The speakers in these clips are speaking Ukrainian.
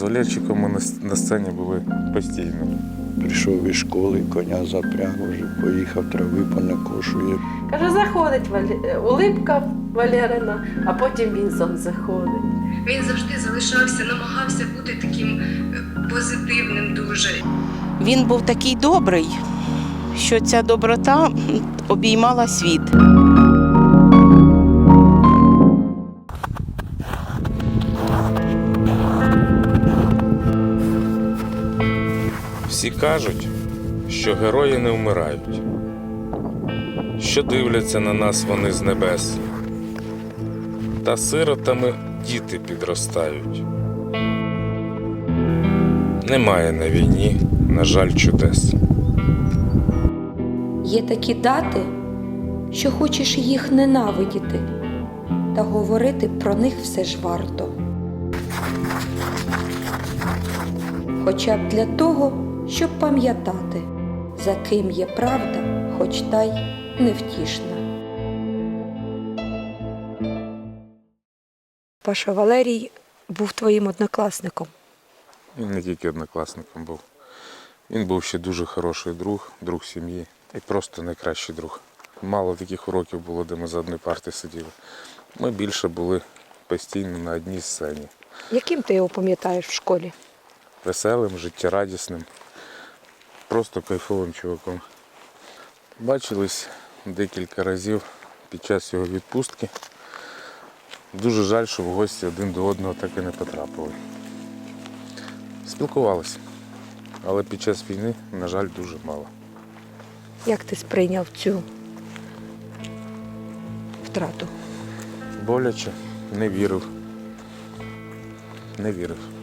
З Валерчиком ми на на сцені були постійно. Прийшов із школи, коня запряг, вже поїхав, трави понакошує. Каже, заходить Валі- улипка Валерина, а потім він сам заходить. Він завжди залишався, намагався бути таким е, позитивним дуже. Він був такий добрий, що ця доброта обіймала світ. Всі кажуть, що герої не вмирають, що дивляться на нас вони з небес. Та сиротами діти підростають. Немає на війні, на жаль, чудес. Є такі дати, що хочеш їх ненавидіти, та говорити про них все ж варто. Хоча б для того, щоб пам'ятати, за ким є правда, хоч та й невтішна. Паша Валерій був твоїм однокласником. Він не тільки однокласником був. Він був ще дуже хороший друг, друг сім'ї і просто найкращий друг. Мало таких уроків було, де ми за одної парти сиділи. Ми більше були постійно на одній сцені. Яким ти його пам'ятаєш в школі? Веселим, життєрадісним, просто кайфовим чуваком. Бачились декілька разів під час його відпустки. Дуже жаль, що в гості один до одного так і не потрапили. Спілкувалися, але під час війни, на жаль, дуже мало. Як ти сприйняв цю втрату? Боляче, не вірив. Не вірив.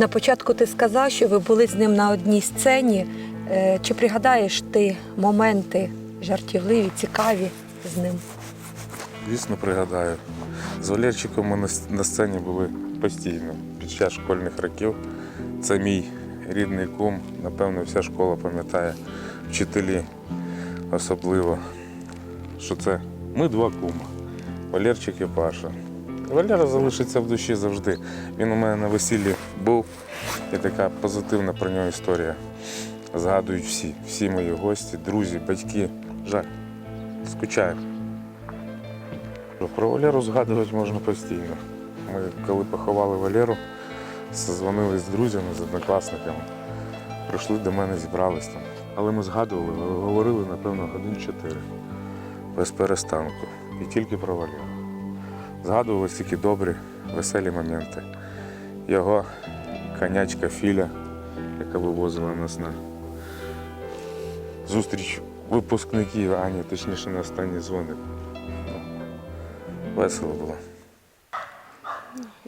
На початку ти сказав, що ви були з ним на одній сцені. Е, Чи пригадаєш ти моменти жартівливі, цікаві з ним? Звісно, пригадаю. З Валерчиком ми на сцені були постійно під час школьних років. Це мій рідний кум. Напевно, вся школа пам'ятає, вчителі особливо, що це ми два кума. Валерчик і Паша. Валера залишиться в душі завжди. Він у мене на весіллі був і така позитивна про нього історія. Згадують всі, всі мої гості, друзі, батьки. Жаль, скучаємо. Про Валеру згадувати можна постійно. Ми, коли поховали Валеру, созвонились з друзями, з однокласниками, прийшли до мене, зібрались там. Але ми згадували, говорили, напевно, годин чотири, без перестанку. І тільки про Валеру. Згадували тільки добрі, веселі моменти. Його конячка Філя, яка вивозила нас на зустріч випускників, а ні, точніше на останній дзвоник. Весело було.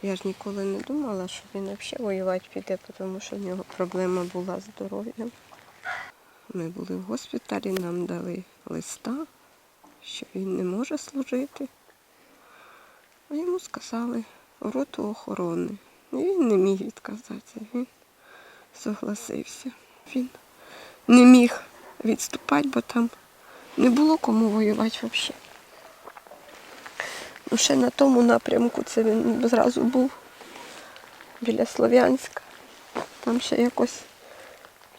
Я ж ніколи не думала, що він взагалі воювати піде, тому що в нього проблема була з здоров'ям. Ми були в госпіталі, нам дали листа, що він не може служити. Йому сказали роту охорони. І він не міг відказатися. Він согласився. Він не міг відступати, бо там не було кому воювати взагалі. Ну, ще на тому напрямку це він зразу був біля Слов'янська. Там ще якось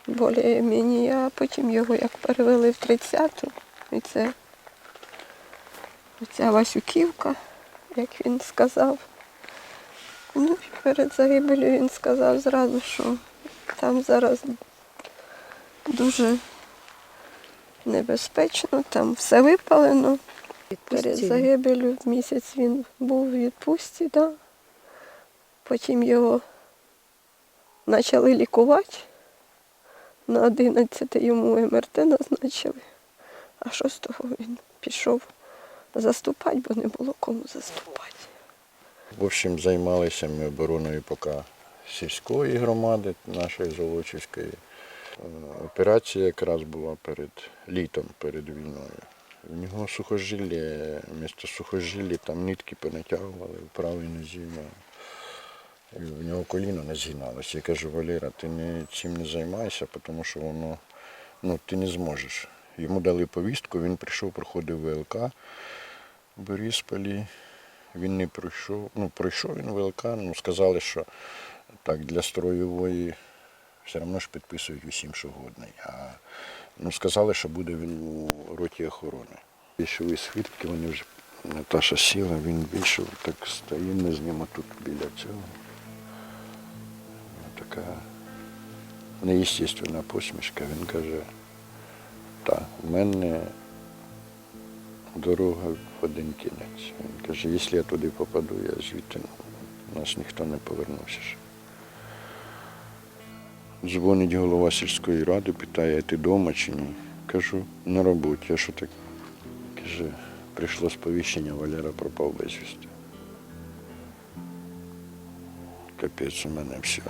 більш-менш, а потім його як перевели в 30-ту. І це оця Васюківка, як він сказав. Ну, і перед загибелью він сказав зразу, що там зараз дуже небезпечно, там все випалено. Перед Відпустці. загибелю місяць він був у відпустці, да. потім його почали лікувати. На 11 йому МРТ назначили, а 6-го він пішов заступати, бо не було кому заступати. В общем, займалися ми обороною поки сільської громади, нашої Золочівської. Е, Операція якраз була перед літом, перед війною. В нього сухожилля, місто сухожилля, там нитки понатягували в правій нозі. і В нього коліно не згиналося. Я кажу, Валера, ти не, цим не займайся, тому що воно, ну, ти не зможеш. Йому дали повістку, він прийшов, проходив ВЛК в Борисполі. Він не пройшов. Ну, пройшов він ВЛК, ну сказали, що так, для строєвої все одно ж підписують усім, що годний. А ну, сказали, що буде він у роті охорони. Вийшов свідки, вони вже Наташа сіла, він вийшов, так стоїмо з ним тут біля цього. Така неестественна посмішка. Він каже, так, в мене дорога в один кінець. Він каже, якщо я туди попаду, я звідти у нас ніхто не повернувся. Дзвонить голова сільської ради, питає, ти вдома чи ні? Кажу, на роботі. А що так? Каже, прийшло сповіщення, Валера пропав безвісти. Капець у мене все.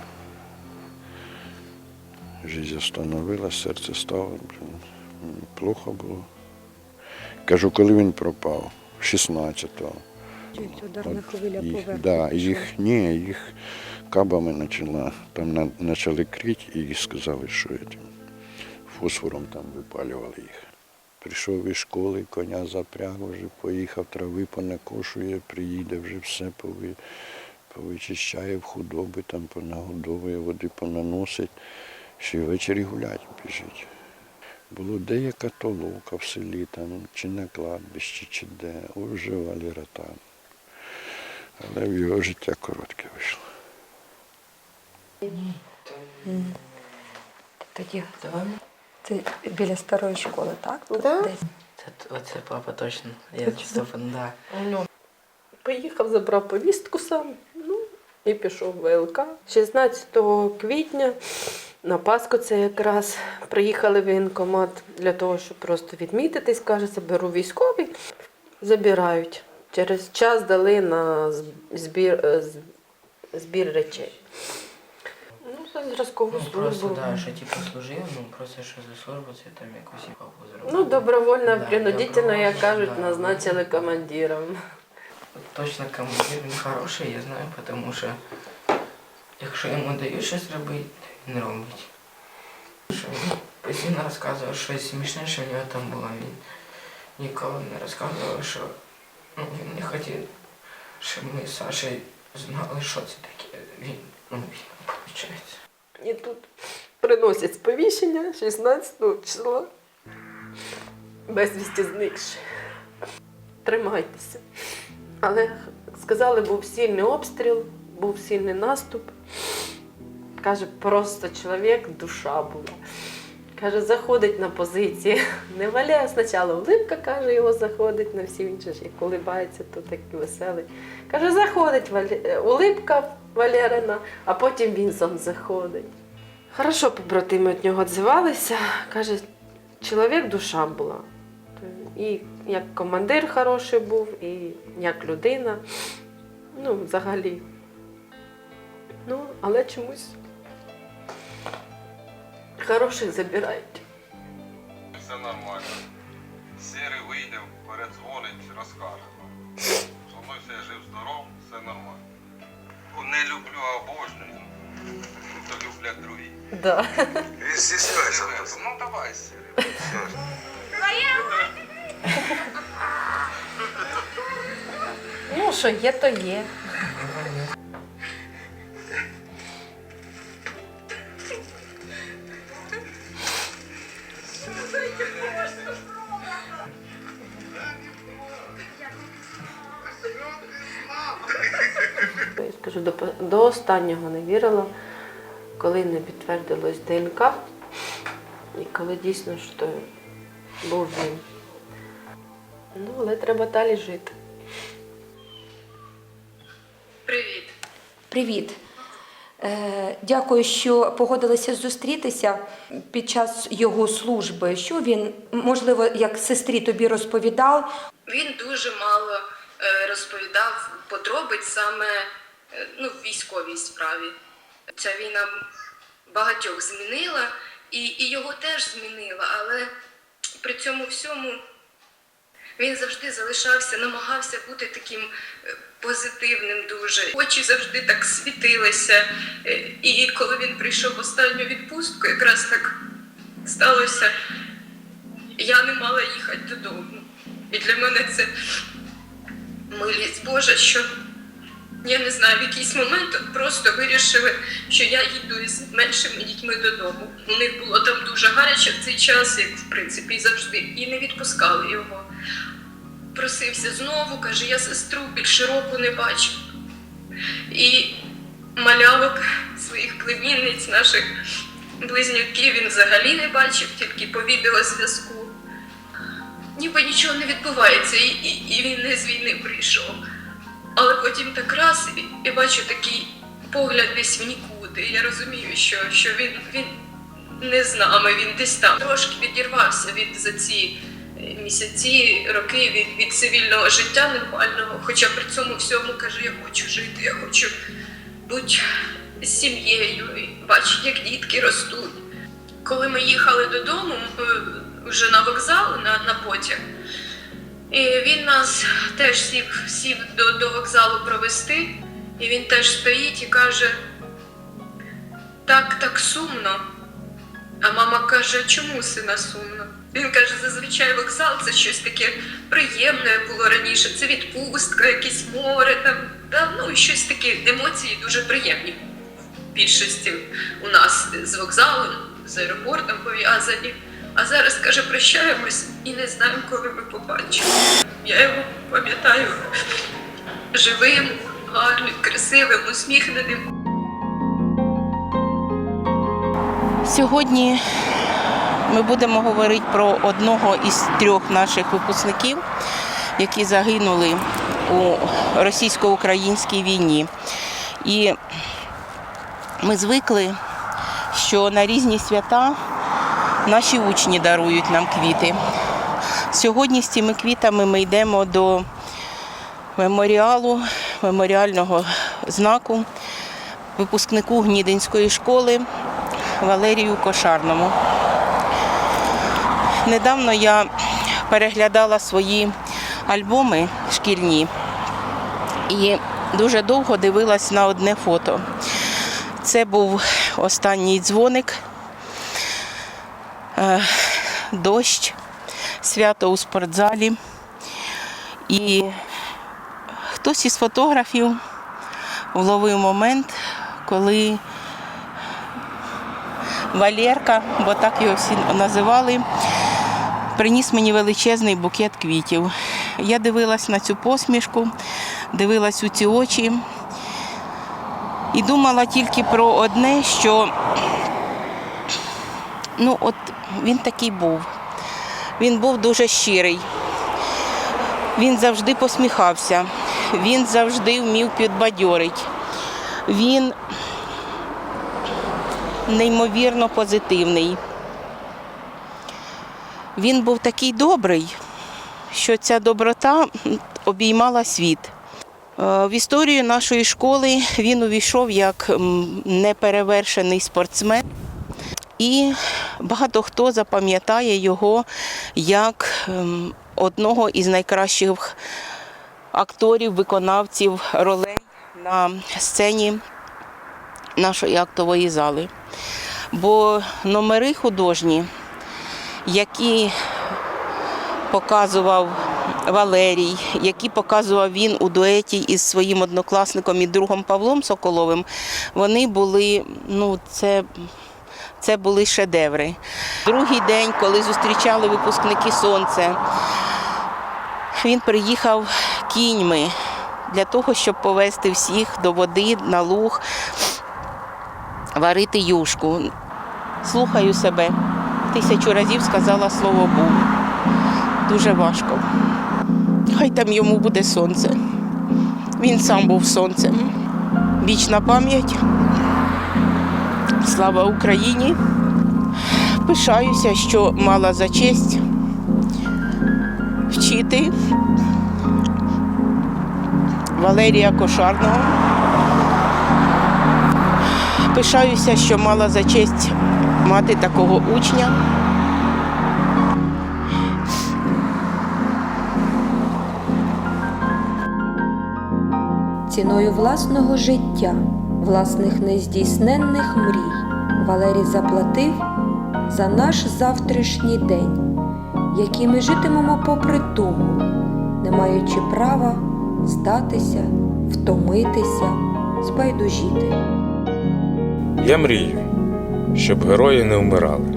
Жизнь остановилась, серце стало. Плохо було. Кажу, коли він пропав? 16-го. Ударна хвиля Їх, да, їх, ні, їх кабами почала, там почали крити і сказали, що этим, фосфором там випалювали їх. Прийшов із школи, коня запряг, вже поїхав, трави понакошує, приїде, вже все пови, повичищає в худоби, там понагодовує, води понаносить, ще й ввечері гулять біжить. Було деяка толока в селі, там, чи на кладбищі, чи де, Ой, вже Валера там. Але в його життя коротке вийшло. Тоді це біля старої школи, так? Тут Да. десь. Це, оце папа точно. Я чисто да. Ну, Поїхав, забрав повістку сам, ну і пішов в ВЛК. 16 квітня на Пасху це якраз приїхали в воєнкомат для того, щоб просто відмітитись, каже, заберу військовий, забирають. Через час дали на збір, е, збір речей. Ну, це зразкову Ну просто службу. да, що типу служив, ну просто що за службу це там якусь зробив. Ну, добровольно, Да, принудительно, як кажуть, да, назначили да. командиром. Точно командир він хороший, я знаю, тому що якщо йому дають щось робити, він робить. Що він постійно розказував щось смішне, що в нього там було. Він ніколи не розказував, що ну, він не хотів, щоб ми з Сашею знали, що це таке. Він, ну, він, виходить. І тут приносять сповіщення 16 числа. Безвісті зникши. Тримайтеся. Але сказали, був сильний обстріл, був сильний наступ. Каже, просто чоловік, душа була. Каже, заходить на позиції. Не валяє спочатку улипка, каже, його заходить на всі інші ж, як улибається, то такий веселий. Каже, заходить Валі... е, улипка Валерина, а потім він сам заходить. Хорошо побратими від нього відзивалися. Каже, чоловік душа була. І як командир хороший був, і як людина. Ну, взагалі. Ну, але чомусь хороших забирають. Все нормально. Сірий вийде, передзвонить, розкаже. Зо мною все жив здоров, все нормально. Не люблю, а обожнюю. То люблять другі. Да. І стісняйся. Ну давай, Сірий. Ну, що є, то є. До, останнього не вірила, коли не підтвердилось ДНК, і коли дійсно що був він. Ну, але треба далі жити. Привіт. Привіт. Е, Дякую, що погодилися зустрітися під час його служби. Що він, можливо, як сестрі тобі розповідав? Він дуже мало е, розповідав подробиць саме ну, в військовій справі. Ця війна багатьох змінила, і, і його теж змінила, але при цьому всьому він завжди залишався, намагався бути таким е, позитивним дуже. Очі завжди так світилися. Е, І коли він прийшов в останню відпустку, якраз так сталося. Я не мала їхати додому. І для мене це милість Божа, що я не знаю, в якийсь момент просто вирішили, що я їду із меншими дітьми додому. У них було там дуже гаряче в цей час, як в принципі завжди, і не відпускали його. Просився знову, каже, я сестру більше року не бачив. І малявок своїх племінниць, наших близнюків він взагалі не бачив, тільки по відеозв'язку. Ніби нічого не відбувається, і, і, і він не з війни прийшов. Але потім так раз і, бачу такий погляд десь в нікуди. І я розумію, що, що він, він не з нами, він десь там. Трошки відірвався від за ці е, місяці, роки від, від цивільного життя нормального. Хоча при цьому всьому каже, я хочу жити, я хочу бути з сім'єю, бачити, як дітки ростуть. Коли ми їхали додому, е, вже на вокзал, на, на потяг, і він нас теж сів, сів до, до вокзалу провести, і він теж стоїть і каже: так, так сумно. А мама каже, чому сина сумно? Він каже, зазвичай вокзал це щось таке приємне було раніше. Це відпустка, якесь море, там, та, ну щось таке, емоції дуже приємні в більшості у нас з вокзалом, з аеропортом пов'язані. А зараз каже, прощаємось і не знаємо, коли ми побачимо. Я його пам'ятаю живим, гарним, красивим, усміхненим. Сьогодні ми будемо говорити про одного із трьох наших випускників, які загинули у російсько-українській війні. І ми звикли, що на різні свята наші учні дарують нам квіти. Сьогодні з цими квітами ми йдемо до меморіалу, меморіального знаку випускнику Гнідинської школи Валерію Кошарному. Недавно я переглядала свої альбоми шкільні і дуже довго дивилась на одне фото. Це був останній дзвоник, дощ, свято у спортзалі. І хтось із фотографів вловив момент, коли Валерка, бо так його всі називали, приніс мені величезний букет квітів. Я дивилась на цю посмішку, дивилась у ці очі і думала тільки про одне, що ну от він такий був. Він був дуже щирий. Він завжди посміхався, він завжди вмів підбадьорити. Він неймовірно позитивний. Він був такий добрий, що ця доброта обіймала світ. Е, В історію нашої школи він увійшов як неперевершений спортсмен, і багато хто запам'ятає його як ем, одного із найкращих акторів, виконавців ролей на сцені нашої актової зали. Бо номери художні, які показував Валерій, які показував він у дуеті із своїм однокласником і другом Павлом Соколовим, вони були, ну, це, це були шедеври. Другий день, коли зустрічали випускники сонце, він приїхав кіньми для того, щоб повезти всіх до води на луг, варити юшку. Слухаю себе. Тисячу разів сказала слово Бог. Дуже важко. Хай там йому буде сонце. Він сам був сонцем. Вічна пам'ять. Слава Україні. Пишаюся, що мала за честь вчити Валерія Кошарного. Пишаюся, що мала за честь мати такого учня. Ціною власного життя, власних нездійсненних мрій, Валерій заплатив за наш завтрашній день, який ми житимемо попри тому, не маючи права здатися, втомитися, збайдужіти. Я мрію, щоб герої не вмирали,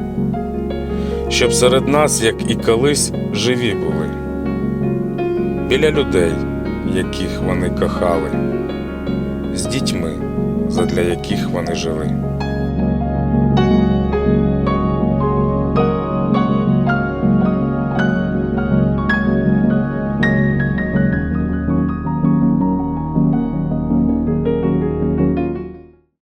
щоб серед нас, як і колись, живі були, біля людей, яких вони кохали, з дітьми, задля яких вони жили.